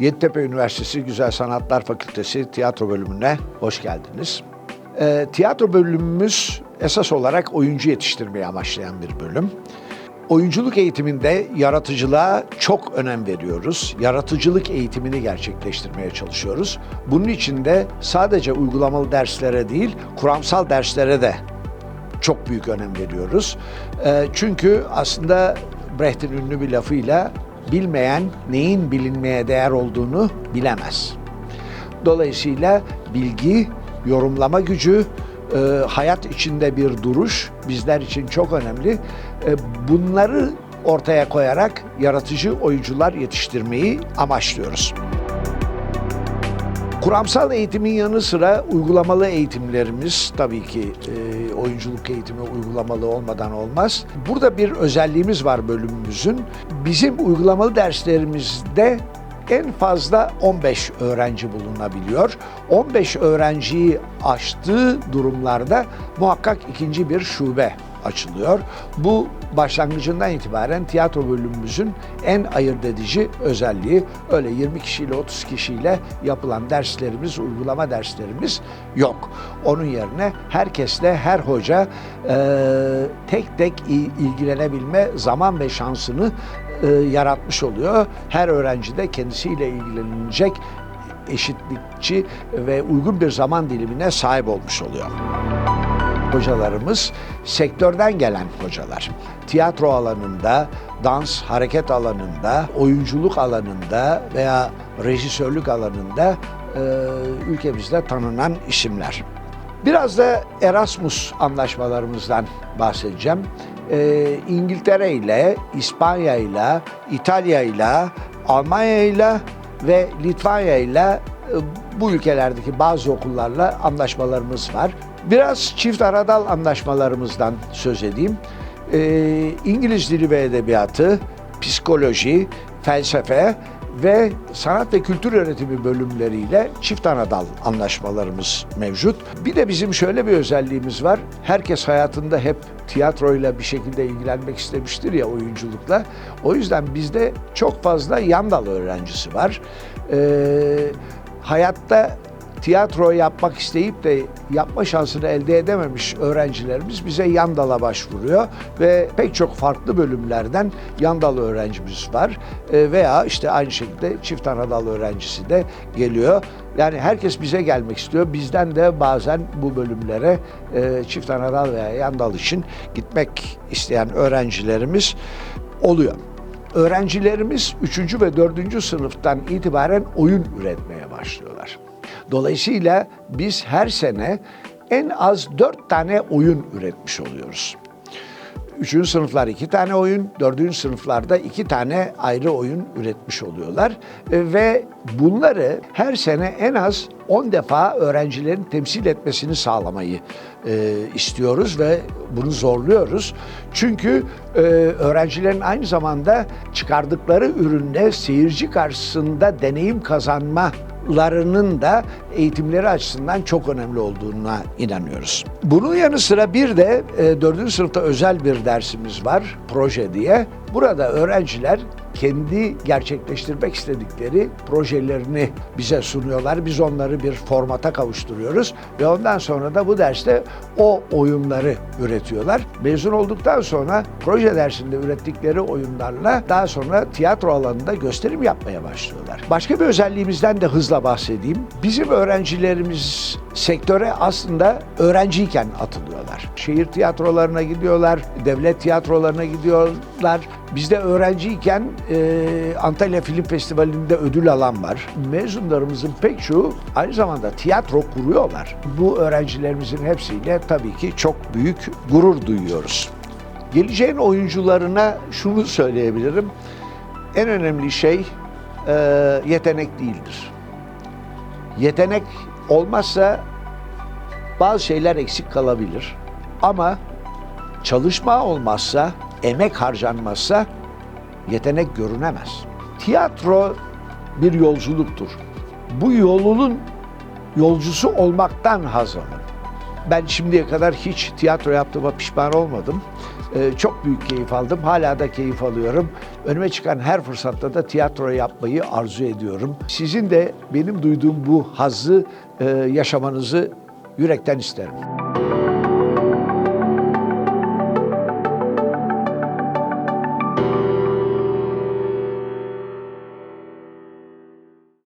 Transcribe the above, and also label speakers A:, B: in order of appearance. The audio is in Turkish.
A: Yeditepe Üniversitesi Güzel Sanatlar Fakültesi tiyatro bölümüne hoş geldiniz. Ee, tiyatro bölümümüz esas olarak oyuncu yetiştirmeyi amaçlayan bir bölüm. Oyunculuk eğitiminde yaratıcılığa çok önem veriyoruz. Yaratıcılık eğitimini gerçekleştirmeye çalışıyoruz. Bunun için de sadece uygulamalı derslere değil, kuramsal derslere de çok büyük önem veriyoruz. Ee, çünkü aslında Brecht'in ünlü bir lafıyla bilmeyen neyin bilinmeye değer olduğunu bilemez. Dolayısıyla bilgi, yorumlama gücü, e, hayat içinde bir duruş bizler için çok önemli. E, bunları ortaya koyarak yaratıcı oyuncular yetiştirmeyi amaçlıyoruz. Kuramsal eğitimin yanı sıra uygulamalı eğitimlerimiz tabii ki e, oyunculuk eğitimi uygulamalı olmadan olmaz. Burada bir özelliğimiz var bölümümüzün. Bizim uygulamalı derslerimizde en fazla 15 öğrenci bulunabiliyor. 15 öğrenciyi aştığı durumlarda muhakkak ikinci bir şube açılıyor. Bu başlangıcından itibaren tiyatro bölümümüzün en ayırt edici özelliği. Öyle 20 kişiyle 30 kişiyle yapılan derslerimiz, uygulama derslerimiz yok. Onun yerine herkesle her hoca e, tek tek ilgilenebilme zaman ve şansını e, yaratmış oluyor. Her öğrenci de kendisiyle ilgilenecek eşitlikçi ve uygun bir zaman dilimine sahip olmuş oluyor hocalarımız sektörden gelen hocalar. Tiyatro alanında, dans, hareket alanında, oyunculuk alanında veya rejisörlük alanında e, ülkemizde tanınan isimler. Biraz da Erasmus anlaşmalarımızdan bahsedeceğim. E, İngiltere ile, İspanya ile, İtalya ile, Almanya ile ve Litvanya ile e, bu ülkelerdeki bazı okullarla anlaşmalarımız var. Biraz çift aradal anlaşmalarımızdan söz edeyim. Ee, İngiliz dili ve edebiyatı, psikoloji, felsefe ve sanat ve kültür öğretimi bölümleriyle çift anadal anlaşmalarımız mevcut. Bir de bizim şöyle bir özelliğimiz var. Herkes hayatında hep tiyatroyla bir şekilde ilgilenmek istemiştir ya oyunculukla. O yüzden bizde çok fazla yan dal öğrencisi var. Ee, hayatta tiyatro yapmak isteyip de yapma şansını elde edememiş öğrencilerimiz bize yan dala başvuruyor ve pek çok farklı bölümlerden yan dal öğrencimiz var E, veya işte aynı şekilde çift anadal öğrencisi de geliyor. Yani herkes bize gelmek istiyor. Bizden de bazen bu bölümlere e, çift anadal veya yan dal için gitmek isteyen öğrencilerimiz oluyor. Öğrencilerimiz 3. ve 4. sınıftan itibaren oyun üretmeye başlıyorlar. Dolayısıyla biz her sene en az dört tane oyun üretmiş oluyoruz. Üçüncü sınıflar iki tane oyun, dördüncü sınıflarda iki tane ayrı oyun üretmiş oluyorlar. E, ve bunları her sene en az 10 defa öğrencilerin temsil etmesini sağlamayı e, istiyoruz ve bunu zorluyoruz. Çünkü e, öğrencilerin aynı zamanda çıkardıkları üründe seyirci karşısında deneyim kazanma larının da eğitimleri açısından çok önemli olduğuna inanıyoruz. Bunun yanı sıra bir de e, 4. sınıfta özel bir dersimiz var, proje diye. Burada öğrenciler kendi gerçekleştirmek istedikleri projelerini bize sunuyorlar. Biz onları bir formata kavuşturuyoruz ve ondan sonra da bu derste o oyunları üretiyorlar. Mezun olduktan sonra proje dersinde ürettikleri oyunlarla daha sonra tiyatro alanında gösterim yapmaya başlıyorlar. Başka bir özelliğimizden de hızla bahsedeyim. Bizim öğrencilerimiz sektöre aslında öğrenciyken atılıyorlar. Şehir tiyatrolarına gidiyorlar, devlet tiyatrolarına gidiyorlar. Bizde öğrenciyken e, Antalya Film Festivali'nde ödül alan var. Mezunlarımızın pek çoğu aynı zamanda tiyatro kuruyorlar. Bu öğrencilerimizin hepsiyle tabii ki çok büyük gurur duyuyoruz. Geleceğin oyuncularına şunu söyleyebilirim. En önemli şey e, yetenek değildir. Yetenek olmazsa bazı şeyler eksik kalabilir. Ama çalışma olmazsa, emek harcanmazsa yetenek görünemez. Tiyatro bir yolculuktur. Bu yolunun yolcusu olmaktan haz alın. Ben şimdiye kadar hiç tiyatro yaptığıma pişman olmadım. Ee, çok büyük keyif aldım. Hala da keyif alıyorum. Önüme çıkan her fırsatta da tiyatro yapmayı arzu ediyorum. Sizin de benim duyduğum bu hazzı e, yaşamanızı yürekten isterim.